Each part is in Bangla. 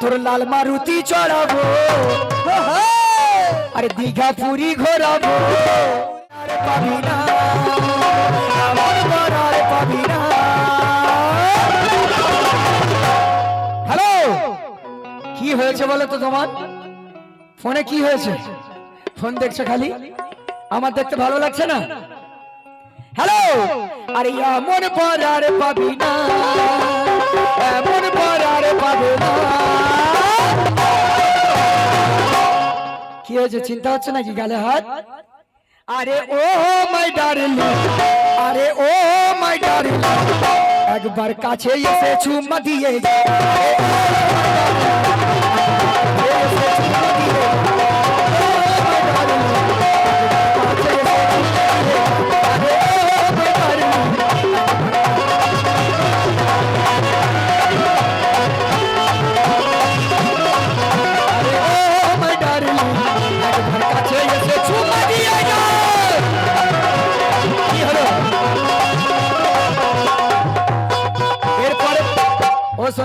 তোর লাল মারুতি চড়াবো। আরে দীঘা পুরী ঘোরাবো। আমার হ্যালো, কি হয়েছে বলো তো তোমার? ফোনে কি হয়েছে? ফোন দেখছ খালি? আমার দেখতে ভালো লাগছে না? হ্যালো, আরে পর আর পাবি না এমন পর আর পাবে কি হয়েছে? চিন্তা হচ্ছে নাকি গালে হাত? আরে ও মাই ডার্লিং, আরে ও মাই ডার্লিং, একবার কাছে এসে চুম্মা দিয়ে।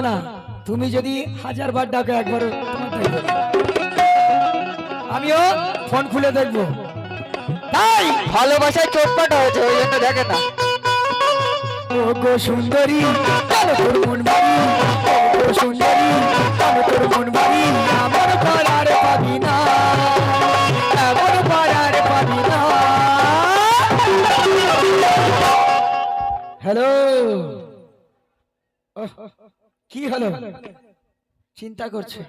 সোনা তুমি যদি হাজার বার ডাকো একবার আমিও ফোন খুলে দেখব। তাই ভালোবাসায় চোটপাট হয়েছে ওই জন্য দেখে না। ও গো সুন্দরী চলো তোর মন বাড়ি ও গো সুন্দরী চলো তোর মন বাড়ি এমন পারার পাবি না এমন পারার পাবি না হ্যালো কি হলো? চিন্তা করছে।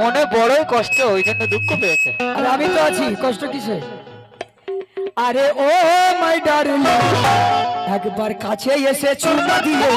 মনে বড়ই কষ্ট ওই জন্য দুঃখ পেয়েছে। আর আমি তো আছি কষ্ট কিসে? আরে ও মাই ডার্লিং একবার কাছে এসে চুমা দিয়ে।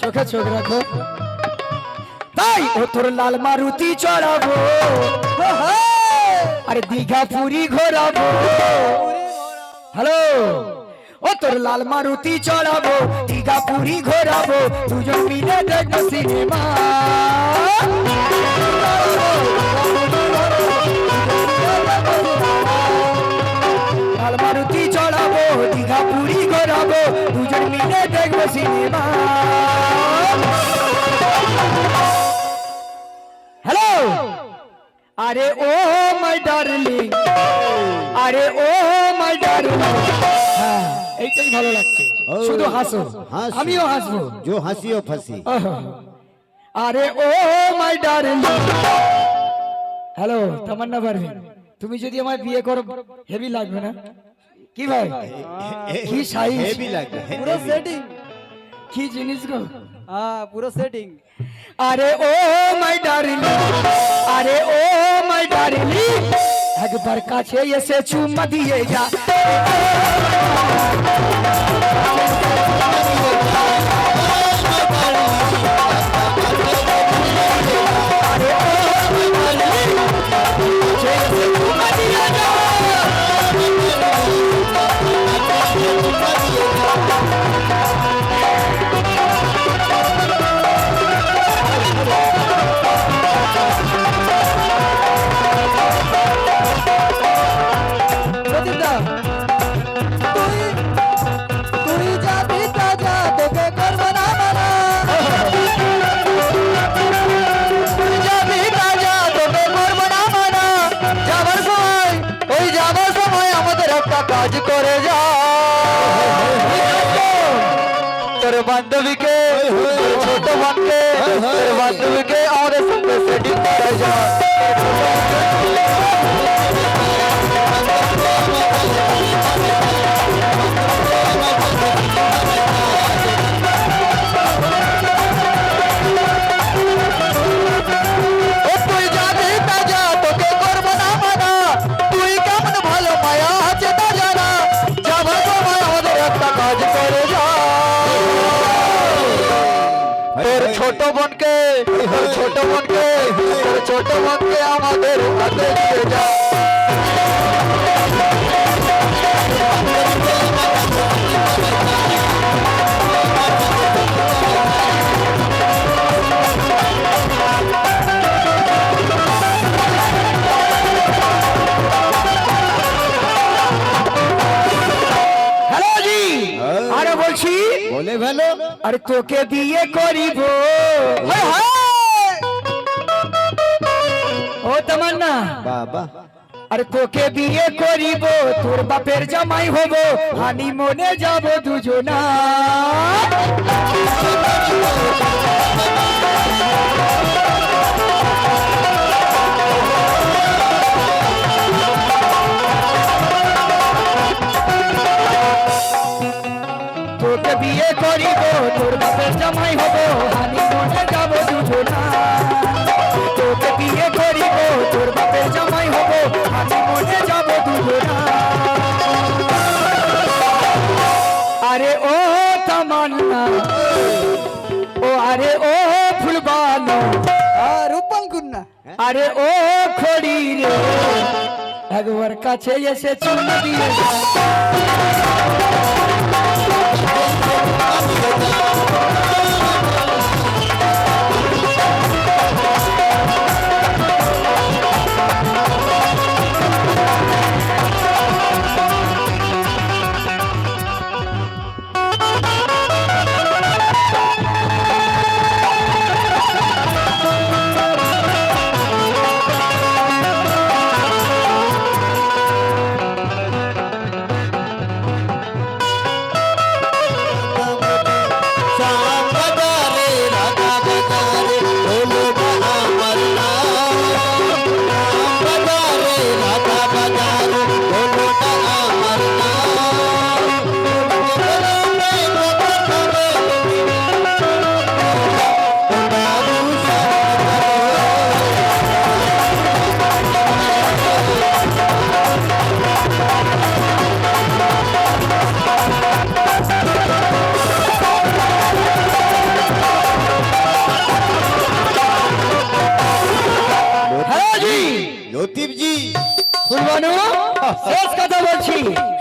চোখে চোখ রাখো। তাই ও তোর লাল মারুতি চড়াবো। আরে দীঘা পুরী ঘোরাবো। হ্যালো! ও তোর লাল মারুতি চড়াবো, দীঘা পুরী ঘোরাবো, দুজন মিলে দেখব সিনেমা। ও মাই ডার্লিং হ্যাঁ, এইটাই ভালো লাগছে। শুধু হাসো। আমিও হাসবো। জো হাসিও ফাসি। আরে ও মাই ডার্লিং। হ্যালো তামান্না তুমি যদি আমায় বিয়ে করো হেভি লাগবে না? কি ভাই? কি সাইজ হেভি লাগবে পুরো সেটিং কি জিনিস গো? হ্যাঁ, পুরো সেটিং আরে ও মাই ডার্লিং। আরে ও মাই ডার্লিং। একবার কাছে এসে চুম্মা দিয়ে যা তোর বান্ধবীকে তোর ছোট বোনকে তোর বান্ধবীকে আমাদের সঙ্গে সেটিং করে যা ছোট বোনকে আমাদের হাতে দিয়ে যা হ্যালো জি আরে বলছি বলে ভালো আরে তোকে বিয়ে করিব হায় হায়! ও তামান্না। বাবা। আর তোকে বিয়ে করিব তোর বাপের জামাই হব হানি মনে যাব দুজনা। আরে ও খড়ি রে। একবার কাছে এসে চুন দিয়ে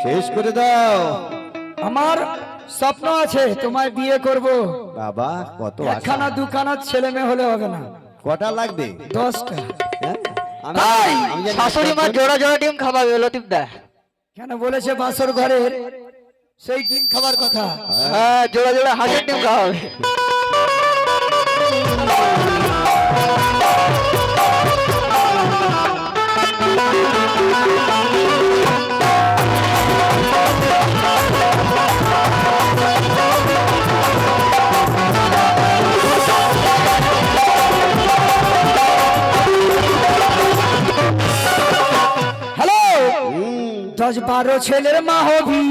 শেষ করে দাও। আমার স্বপ্ন আছে তোমায় বিয়ে করব। বাবা কত একখানা দুখানা ছেলে মেয়ে হলে হবে না। কটা লাগবে? দশটা। হ্যাঁ? শাশুড়ি মা জোড়া জোড়া ডিম খাওয়াবে লতিফ দা। কেন বলেছে বাসর ঘরের সেই ডিম খাবার কথা। হ্যাঁ জোড়া জোড়া হাজার ডিম খাওয়াবে দশ বারো ছেলের মা হবি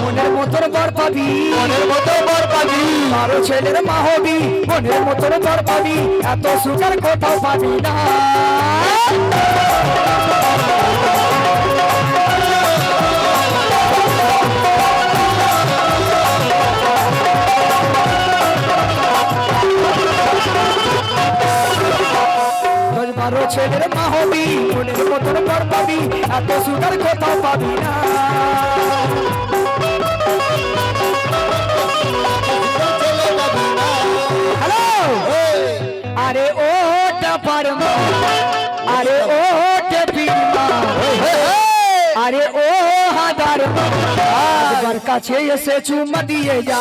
মনের মতন বর পাবি। মনের মতো বর পাবি। বারো ছেলের মা হবি মনের মতন বর পাবি। এত সুগার কোথাও পাবি না। ছেলের মা হবি মনের মতন বর পাবি। এত সুগার কোথাও পাবি না। হ্যালো আরে ও টাপার মা আরে ও টেপির মা আরে ও হাদার কাছে এসে চুমা দিয়ে যা।